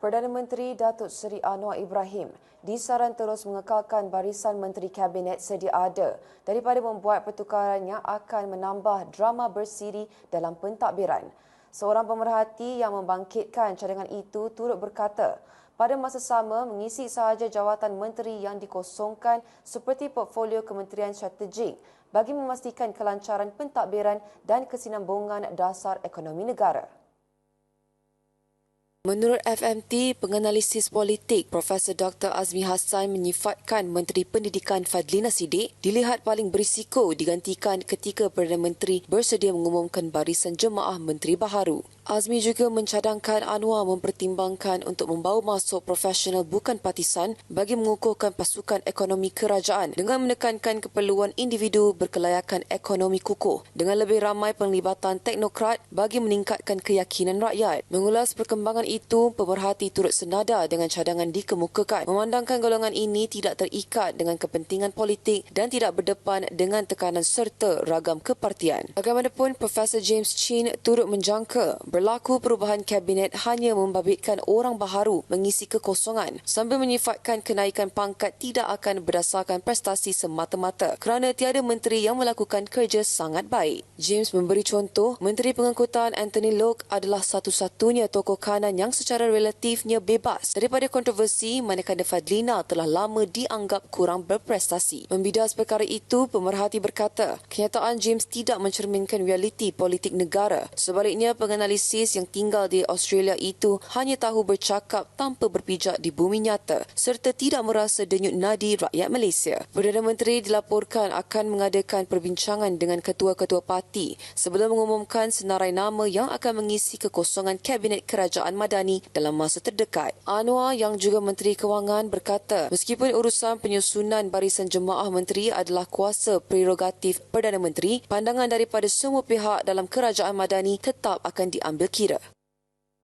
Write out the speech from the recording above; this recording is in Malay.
Perdana Menteri Datuk Seri Anwar Ibrahim disaran terus mengekalkan barisan Menteri Kabinet sedia ada daripada membuat pertukaran yang akan menambah drama bersiri dalam pentadbiran. Seorang pemerhati yang membangkitkan cadangan itu turut berkata, pada masa sama mengisi sahaja jawatan menteri yang dikosongkan seperti portfolio Kementerian Strategik bagi memastikan kelancaran pentadbiran dan kesinambungan dasar ekonomi negara. Menurut FMT, penganalisis politik Profesor Dr. Azmi Hassan menyifatkan Menteri Pendidikan Fadlina Sidik dilihat paling berisiko digantikan ketika Perdana Menteri bersedia mengumumkan barisan jemaah menteri baharu. Azmi juga mencadangkan Anwar mempertimbangkan untuk membawa masuk profesional bukan partisan bagi mengukuhkan pasukan ekonomi kerajaan dengan menekankan keperluan individu berkelayakan ekonomi kukuh dengan lebih ramai penglibatan teknokrat bagi meningkatkan keyakinan rakyat. Mengulas perkembangan itu, pemerhati turut senada dengan cadangan dikemukakan memandangkan golongan ini tidak terikat dengan kepentingan politik dan tidak berdepan dengan tekanan serta ragam kepartian. Bagaimanapun, Profesor James Chin turut menjangka berlaku perubahan kabinet hanya membabitkan orang baharu mengisi kekosongan sambil menyifatkan kenaikan pangkat tidak akan berdasarkan prestasi semata-mata kerana tiada menteri yang melakukan kerja sangat baik. James memberi contoh, Menteri Pengangkutan Anthony Locke adalah satu-satunya tokoh kanan yang secara relatifnya bebas daripada kontroversi manakala Fadlina telah lama dianggap kurang berprestasi. Membidas perkara itu, pemerhati berkata, kenyataan James tidak mencerminkan realiti politik negara. Sebaliknya, penganalisis yang tinggal di Australia itu hanya tahu bercakap tanpa berpijak di bumi nyata serta tidak merasa denyut nadi rakyat Malaysia. Perdana Menteri dilaporkan akan mengadakan perbincangan dengan ketua-ketua parti sebelum mengumumkan senarai nama yang akan mengisi kekosongan Kabinet Kerajaan Madani dalam masa terdekat. Anwar yang juga Menteri Kewangan berkata, meskipun urusan penyusunan barisan jemaah menteri adalah kuasa prerogatif Perdana Menteri, pandangan daripada semua pihak dalam Kerajaan Madani tetap akan diambil berkira